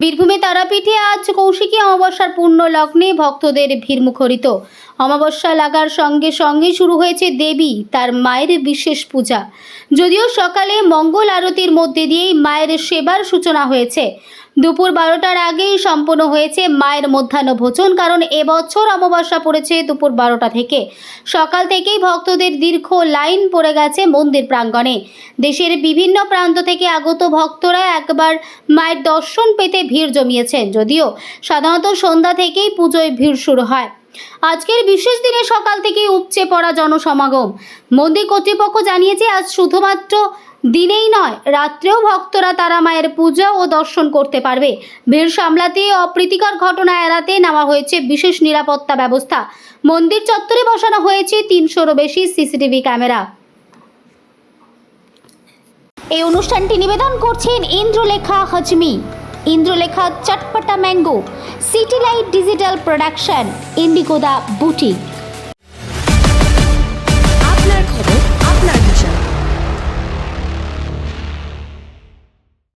বীরভূমে তারাপীঠে আজ কৌশিকী অমাবস্যার পূর্ণ লগ্নে ভক্তদের ভিড় মুখরিত। অমাবস্যা লাগার সঙ্গে সঙ্গে শুরু হয়েছে দেবী, তার মায়ের বিশেষ পূজা। যদিও সকালে মঙ্গল আরতির মধ্যে দিয়েই মায়ের সেবার সূচনা হয়েছে। দুপুর বারোটার আগেই সম্পন্ন হয়েছে মায়ের মধ্যাহ্ন ভোজন কারণ এবছর অমাবস্যা পড়েছে দুপুর বারোটা থেকে। সকাল থেকেই ভক্তদের দীর্ঘ লাইন পড়ে গেছে মন্দির প্রাঙ্গণে। দেশের বিভিন্ন প্রান্ত থেকে আগত ভক্তরা একবার মায়ের দর্শন পেতে ভিড় জমিয়েছেন, যদিও সাধারণত সন্ধ্যা থেকেই পুজোয় ভিড় শুরু হয়। আজকের বিশেষ দিনে সকাল থেকেই উপচে পড়া জনসমাগম। মন্দির কর্তৃপক্ষ জানিয়েছে, আজ শুধুমাত্র দিনেই নয়, রাত্রেও ভক্তরা তারা মায়ের পূজা ও দর্শন করতে পারবে। ভিড় সামলাতে অপ্রীতিকর ঘটনা এড়াতে নেওয়া হয়েছে বিশেষ নিরাপত্তা ব্যবস্থা। মন্দির চত্বরে বসানো হয়েছে তিনশোরও বেশি সিসিটিভি ক্যামেরা। এই অনুষ্ঠানটি নিবেদন করছেন Indralekha হজমি। Indralekha চটপটা mango city light digital production ইন্ডিগোদা boutique.